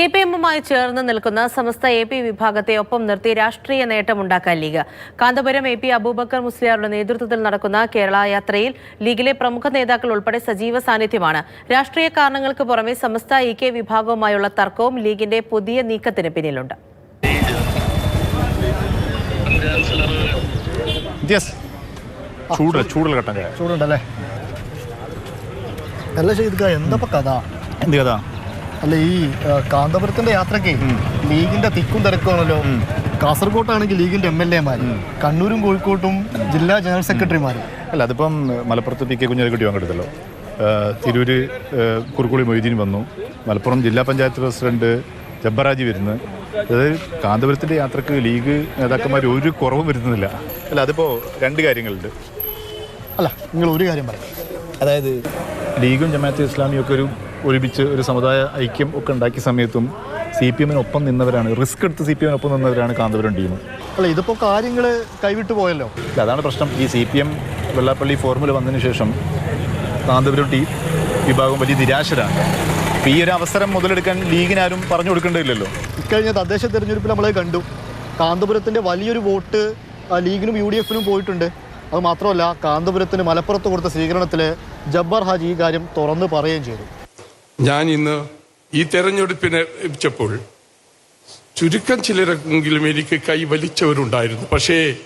C P എമ്മുമായി ചേർന്ന് നിൽക്കുന്ന സമസ്ത A P വിഭാഗത്തെ ഒപ്പം നിർത്തി രാഷ്ട്രീയ നേട്ടമുണ്ടാക്കാൻ league. Kanthapuram A P Aboobacker മുസ്ലിയാറുടെ നേതൃത്വത്തിൽ നടക്കുന്ന കേരള യാത്രയിൽ ലീഗിലെ പ്രമുഖ നേതാക്കൾ ഉൾപ്പെടെ സജീവ സാന്നിധ്യമാണ്. രാഷ്ട്രീയ കാരണങ്ങൾക്ക് പുറമെ സമസ്ത ഇ കെ വിഭാഗവുമായുള്ള തർക്കവും ലീഗിന്റെ പുതിയ നീക്കത്തിന് പിന്നിലുണ്ട്. ചൂടുണ്ടല്ലേ? എന്താ കഥ? എന്ത് കഥാ? അല്ല ഈ കാന്തപുരത്തിന്റെ യാത്രയ്ക്ക് ലീഗിന്റെ തിക്കും തിരക്കുമാണല്ലോ. കാസർഗോട്ടാണെങ്കിൽ ലീഗിന്റെ എം എൽ എമാർ കണ്ണൂരും കോഴിക്കോട്ടും ജില്ലാ ജനറൽ സെക്രട്ടറിമാര്. അല്ല അതിപ്പം മലപ്പുറത്ത് പി കെ കുഞ്ഞാലിക്കുട്ടി പങ്കെടുത്തല്ലോ തിരൂര് കുറുക്കുളി മൊയ്തീൻ വന്നു. മലപ്പുറം ജില്ലാ പഞ്ചായത്ത് പ്രസിഡന്റ് ജബ്ബറാജി വരുന്നു. അതായത് കാന്തപുരത്തിന്റെ യാത്രയ്ക്ക് ലീഗ് നേതാക്കന്മാർ ഒരു കുറവും വരുന്നില്ല അല്ല അതിപ്പോ രണ്ട് കാര്യങ്ങളുണ്ട്. അല്ല നിങ്ങൾ ഒരു കാര്യം പറയാം. അതായത് ലീഗും ജമാഅത്ത് ഇസ്ലാമിയും ഒക്കെ ഒരു ഒരുമിച്ച് ഒരു സമുദായ ഐക്യം ഒക്കെ ഉണ്ടാക്കിയ സമയത്തും സി പി എമ്മിനൊപ്പം നിന്നവരാണ്. റിസ്ക് എടുത്ത് സി പി എമ്മിനൊപ്പം നിന്നവരാണ് കാന്തപുരം ടീം. അല്ല ഇതിപ്പോൾ കാര്യങ്ങൾ കൈവിട്ട് പോയല്ലോ? അതാണ് പ്രശ്നം. ഈ C P M Vellappally formula വന്നതിന് ശേഷം കാന്തപുരം ടീം വിഭാഗം വലിയ നിരാശരാണ്. ഈ ഒരു അവസരം മുതലെടുക്കാൻ ലീഗിനാരും പറഞ്ഞു കൊടുക്കേണ്ടതില്ലല്ലോ. ഇക്കഴിഞ്ഞ തദ്ദേശ തെരഞ്ഞെടുപ്പിൽ നമ്മൾ കണ്ടു. കാന്തപുരത്തിന്റെ വലിയൊരു വോട്ട് ആ, ലീഗിനും യു ഡി എഫിനും പോയിട്ടുണ്ട്. അത് മാത്രമല്ല കാന്തപുരത്തിന് മലപ്പുറത്ത് കൊടുത്ത സ്വീകരണത്തിൽ ജബ്ബാർ ഹാജി ഈ കാര്യം തുറന്നു പറയുകയും ചെയ്തു. ഞാൻ ഇന്ന് ഈ തെരഞ്ഞെടുപ്പിനെ വെച്ചപ്പോൾ ചുരുക്കം ചിലരെങ്കിലും എനിക്ക് കൈ വലിച്ചവരുണ്ടായിരുന്നു. പക്ഷേ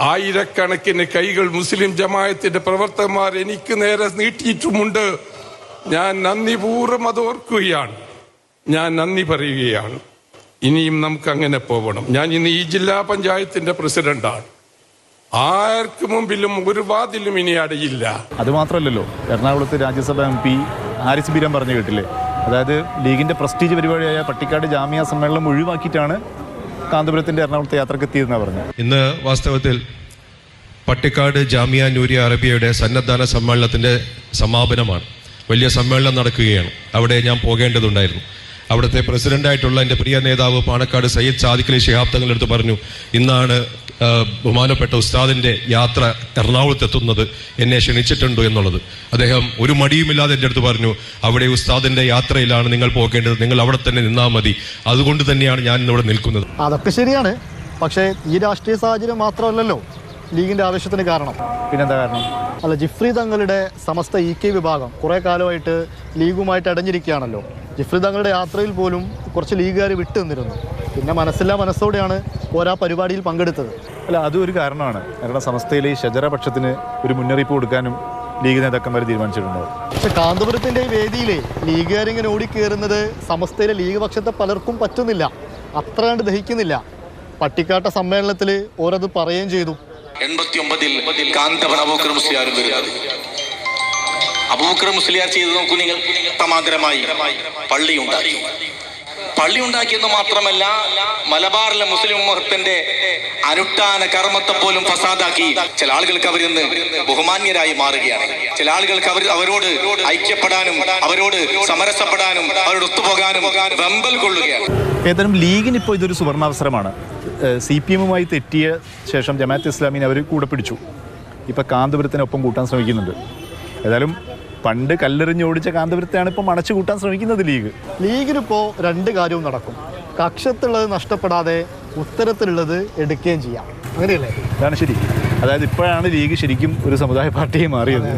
ആയിരക്കണക്കിന് കൈകൾ മുസ്ലിം ജമായത്തിന്റെ പ്രവർത്തകന്മാർ എനിക്ക് നേരെ നീട്ടിയിട്ടുമുണ്ട്. ഞാൻ നന്ദിപൂർവം അത് ഓർക്കുകയാണ്. ഞാൻ നന്ദി പറയുകയാണ്. ഇനിയും നമുക്ക് അങ്ങനെ പോകണം ഞാൻ ഇന്ന് ഈ ജില്ലാ പഞ്ചായത്തിന്റെ പ്രസിഡന്റാണ്. ആർക്ക് മുമ്പിലും ഒരു വാതിലും ഇനി അടയില്ല. അത് മാത്രമല്ലല്ലോ എറണാകുളത്ത് രാജ്യസഭ എം പി ഹാരിസ് ബീരാൻ പറഞ്ഞു കേട്ടില്ലേ? അതായത് ലീഗിന്റെ പ്രസ്റ്റീജ് പരിപാടിയായ പട്ടിക്കാട് ജാമ്യ സമ്മേളനം ഒഴിവാക്കിയിട്ടാണ് കാന്തപുരത്തിന്റെ എറണാകുളത്തെ യാത്രയ്ക്ക് എത്തിയതെന്നാണ് പറഞ്ഞു ഇന്ന് വാസ്തവത്തിൽ പട്ടിക്കാട് ജാമിയ നൂരിയ അറബിയയുടെ സന്നദ്ധാന സമ്മേളനത്തിന്റെ സമാപനമാണ്. വലിയ സമ്മേളനം നടക്കുകയാണ്. അവിടെ ഞാൻ പോകേണ്ടതുണ്ടായിരുന്നു. അവിടുത്തെ പ്രസിഡന്റായിട്ടുള്ള എന്റെ പ്രിയ നേതാവ് പാണക്കാട് സയ്യിദ് സാദിഖ് അലി ശിഹാബ് തങ്ങളുടെ അടുത്ത് പറഞ്ഞു ഇന്നാണ് ബഹുമാനപ്പെട്ട ഉസ്താദിന്റെ യാത്ര എറണാകുളത്ത് എത്തുന്നത്. എന്നെ ക്ഷണിച്ചിട്ടുണ്ടോ എന്നുള്ളത്. അദ്ദേഹം ഒരു മടിയുമില്ലാതെ എന്റെ അടുത്ത് പറഞ്ഞു അവിടെ ഉസ്താദിന്റെ യാത്രയിലാണ് നിങ്ങൾ പോകേണ്ടത്. നിങ്ങൾ അവിടെ തന്നെ നിന്നാൽ മതി. അതുകൊണ്ട് തന്നെയാണ് ഞാൻ ഇന്നിവിടെ നിൽക്കുന്നത്. അതൊക്കെ ശരിയാണ്. പക്ഷേ ഈ രാഷ്ട്രീയ സാഹചര്യം മാത്രമല്ലല്ലോ ലീഗിന്റെ ആവശ്യത്തിന് കാരണം. പിന്നെന്താ കാരണം? അല്ല ജിഫ്രി തങ്ങളുടെ സമസ്ത ഇ കെ വിഭാഗം കുറെ കാലമായിട്ട് ലീഗുമായിട്ട് അടഞ്ഞിരിക്കുകയാണല്ലോ. ജിഫ്രി തങ്ങളുടെ യാത്രയിൽ പോലും കുറച്ച് ലീഗുകാർ വിട്ടു നിന്നിരുന്നു. പിന്നെ മനസ്സില്ലാ മനസ്സോടെയാണ് ഓരോ പരിപാടിയിൽ പങ്കെടുത്തത്. അല്ല അതും ഒരു കാരണമാണ്. കാരണം സമസ്തയിലെ ഈ ഷജറ പക്ഷത്തിന് ഒരു മുന്നറിയിപ്പ് കൊടുക്കാനും ലീഗ് നേതാക്കന്മാർ തീരുമാനിച്ചിട്ടുണ്ടാവും പക്ഷെ കാന്തപുരത്തിന്റെ ഈ വേദിയിലെ ലീഗുകാരിങ്ങനെ ഓടിക്കേറുന്നത് സമസ്തയിലെ ലീഗ് പക്ഷത്തെ പലർക്കും പറ്റുന്നില്ല. അത്ര കണ്ട് ദഹിക്കുന്നില്ല. പട്ടിക്കാട്ട സമ്മേളനത്തിൽ ഓരത് പറയുകയും ചെയ്തു. എൺപത്തി ഒമ്പതിൽ കാന്തപുരം അബൂക്കർ മുസ്ലിയാർ ചെയ്ത് നോക്കൂ നിങ്ങൾ. സമാന്തരമായി പള്ളി ഉണ്ടാക്കി പള്ളി ഉണ്ടാക്കിയെന്ന് മാത്രമല്ല മലബാറിലെ മുസ്ലിം മുഹത്തിന്റെ അനുഷ്ഠാന കർമ്മത്തെ പോലും ഫസാദാക്കി ചില ആളുകൾക്ക് അവരിന്ന് ബഹുമാന്യരായി മാറുകയാണ്. ചില ആളുകൾക്ക് അവർ അവരോട് ഐക്യപ്പെടാനും അവരോട് സമരസപ്പെടാനും അവരോട് ഒത്തുപോകാനും വെമ്പൽ കൊള്ളുകയാണ്. ഏതായാലും ലീഗിന് ഇപ്പോൾ ഇതൊരു സുവർണാവസരമാണ്. സി പി എമ്മുമായി തെറ്റിയ ശേഷം ജമാഅത്ത് ഇസ്ലാമിനെ അവർ കൂടെ പിടിച്ചു. ഇപ്പോൾ കാന്തപുരത്തിനൊപ്പം കൂട്ടാൻ ശ്രമിക്കുന്നുണ്ട്. ഏതായാലും പണ്ട് കല്ലെറിഞ്ഞ് ഓടിച്ച കാന്തപുരത്തെയാണ് ഇപ്പോൾ മണച്ചു കൂട്ടാൻ ശ്രമിക്കുന്നത് ലീഗ്. ലീഗിനിപ്പോ രണ്ട് കാര്യവും നടക്കും. കക്ഷത്തുള്ളത് നഷ്ടപ്പെടാതെ ഉത്തരത്തിലുള്ളത് എടുക്കുകയും ചെയ്യാം. അങ്ങനെയല്ലേ? അതാണ് ശരി. അതായത് ഇപ്പോഴാണ് ലീഗ് ശരിക്കും ഒരു സമുദായ പാർട്ടിയായി മാറിയത്.